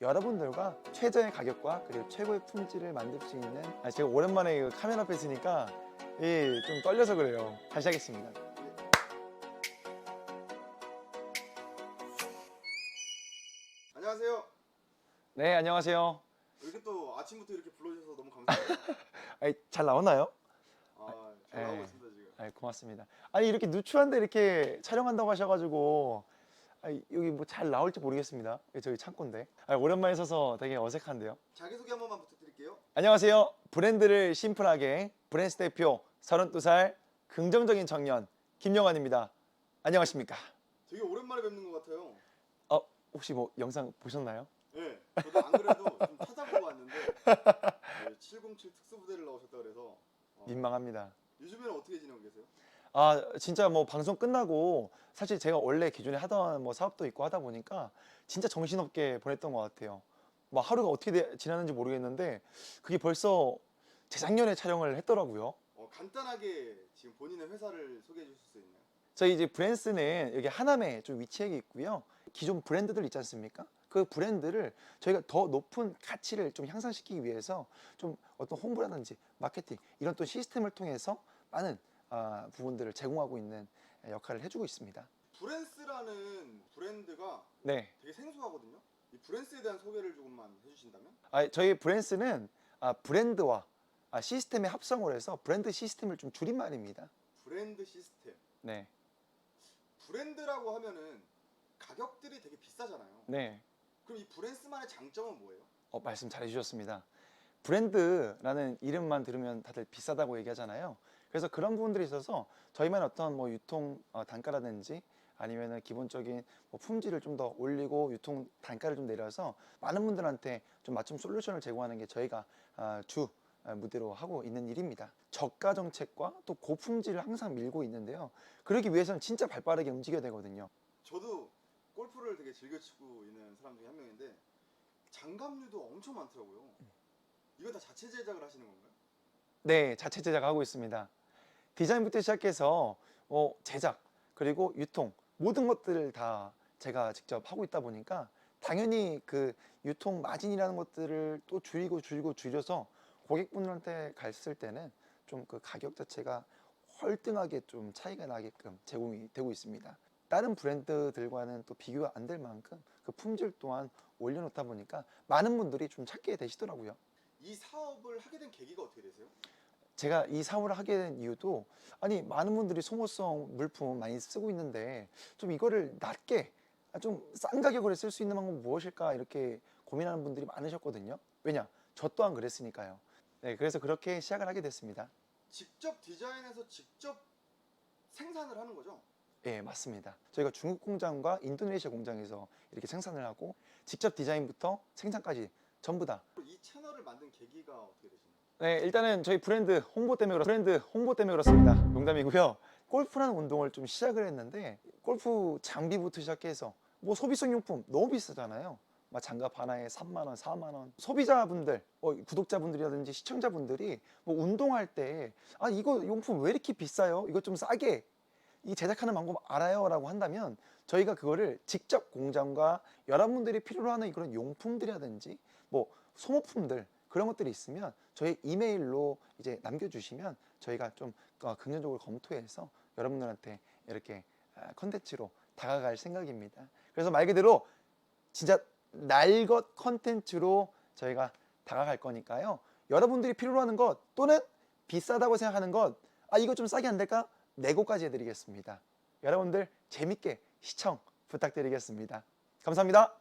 여러분들과 최저의 가격과 그리고 최고의 품질을 만들 수 있는 아, 제가 오랜만에 이 카메라 앞에 있으니까 예, 좀 떨려서 그래요. 다시 하겠습니다. 안녕하세요. 네, 안녕하세요. 이렇게 또 아침부터 이렇게 불러주셔서 너무 감사해요. 아니, 잘 나오나요? 아, 잘 나오고 네. 있습니다 지금. 아이, 고맙습니다. 아니 이렇게 누추한데 이렇게 촬영한다고 하셔가지고 여기 뭐 잘 나올지 모르겠습니다. 여기 저희 창고인데 아니, 오랜만에 서서 되게 어색한데요. 자기소개 한 번만 부탁드릴게요. 안녕하세요. 브랜드를 심플하게 브랜스 대표 32살 긍정적인 청년 김영환입니다. 안녕하십니까? 되게 오랜만에 뵙는 것 같아요. 어, 혹시 뭐 영상 보셨나요? 네, 저도 안 그래도 좀 찾아보고 왔는데 네, 707 특수부대를 나오셨다 그래서 어, 민망합니다. 요즘에는 어떻게 지내고 계세요? 아 진짜 뭐 방송 끝나고 사실 제가 원래 기존에 하던 뭐 사업도 있고 하다 보니까 진짜 정신없게 보냈던 것 같아요. 뭐 하루가 어떻게 돼- 지났는지 모르겠는데 그게 벌써 재작년에 촬영을 했더라고요. 어, 간단하게 지금 본인의 회사를 소개해 주실 수 있나요? 저희 이제 브랜스는 여기 하남에 좀 위치해 있고요. 기존 브랜드들 있지 않습니까? 그 브랜드를 저희가 더 높은 가치를 좀 향상시키기 위해서 좀 어떤 홍보라든지 마케팅 이런 또 시스템을 통해서 많은 아, 부분들을 제공하고 있는 역할을 해주고 있습니다. 브랜스라는 브랜드가 네. 되게 생소하거든요. 이 브랜스에 대한 소개를 조금만 해주신다면? 아, 저희 브랜스는 아, 브랜드와 아, 시스템의 합성을 해서 브랜드 시스템을 좀 줄인 말입니다. 브랜드 시스템. 네, 브랜드라고 하면은 가격들이 되게 비싸잖아요. 네, 그럼 이 브랜스만의 장점은 뭐예요? 어, 말씀 잘해주셨습니다. 브랜드라는 이름만 들으면 다들 비싸다고 얘기하잖아요. 그래서 그런 부분들이 있어서 저희만 어떤 뭐 유통 어, 단가라든지 아니면은 기본적인 뭐 품질을 좀 더 올리고 유통 단가를 좀 내려서 많은 분들한테 좀 맞춤 솔루션을 제공하는 게 저희가 아, 주 아, 무대로 하고 있는 일입니다. 저가 정책과 또 고품질을 항상 밀고 있는데요. 그러기 위해서는 진짜 발빠르게 움직여야 되거든요. 저도 골프를 되게 즐겨 치고 있는 사람 중에 한 명인데 장갑류도 엄청 많더라고요. 이거 다 자체 제작을 하시는 건가요? 네, 자체 제작하고 있습니다. 디자인부터 시작해서 어, 제작 그리고 유통 모든 것들을 다 제가 직접 하고 있다 보니까 당연히 그 유통 마진이라는 것들을 또 줄이고 줄이고 줄여서 고객분들한테 갔을 때는 좀 그 가격 자체가 월등하게 좀 차이가 나게끔 제공이 되고 있습니다. 다른 브랜드들과는 또 비교가 안 될 만큼 그 품질 또한 올려놓다 보니까 많은 분들이 좀 찾게 되시더라고요. 이 사업을 하게 된 계기가 어떻게 되세요? 제가 이 사업을 하게 된 이유도 아니 많은 분들이 소모성 물품 많이 쓰고 있는데 좀 이거를 낮게 좀 싼 가격으로 쓸 수 있는 방법은 무엇일까 이렇게 고민하는 분들이 많으셨거든요. 왜냐 저 또한 그랬으니까요. 네, 그래서 그렇게 시작을 하게 됐습니다. 직접 디자인해서 직접 생산을 하는 거죠? 예, 맞습니다. 저희가 중국 공장과 인도네시아 공장에서 이렇게 생산을 하고 직접 디자인부터 생산까지 전부 다 이 채널을 만든 계기가 어떻게 되시나요? 네, 일단은 저희 브랜드 홍보 때문에 그렇, 브랜드 홍보 때문에 그렇습니다. 농담이고요. 골프라는 운동을 좀 시작을 했는데 골프 장비부터 시작해서 뭐 소비성 용품 너무 비싸잖아요. 막 장갑 하나에 3만 원, 4만 원. 소비자분들, 어, 구독자분들이라든지 시청자분들이 뭐 운동할 때 아 이거 용품 왜 이렇게 비싸요? 이거 좀 싸게 이 제작하는 방법 알아요라고 한다면 저희가 그거를 직접 공장과 여러분들이 필요로 하는 그런 용품들이라든지 뭐 소모품들 그런 것들이 있으면 저희 이메일로 이제 남겨주시면 저희가 좀 어, 긍정적으로 검토해서 여러분들한테 이렇게 아, 컨텐츠로 다가갈 생각입니다. 그래서 말 그대로 진짜 날것 컨텐츠로 저희가 다가갈 거니까요. 여러분들이 필요로 하는 것 또는 비싸다고 생각하는 것, 아 이거 좀 싸게 안 될까? 내고까지 해드리겠습니다. 여러분들 재밌게 시청 부탁드리겠습니다. 감사합니다.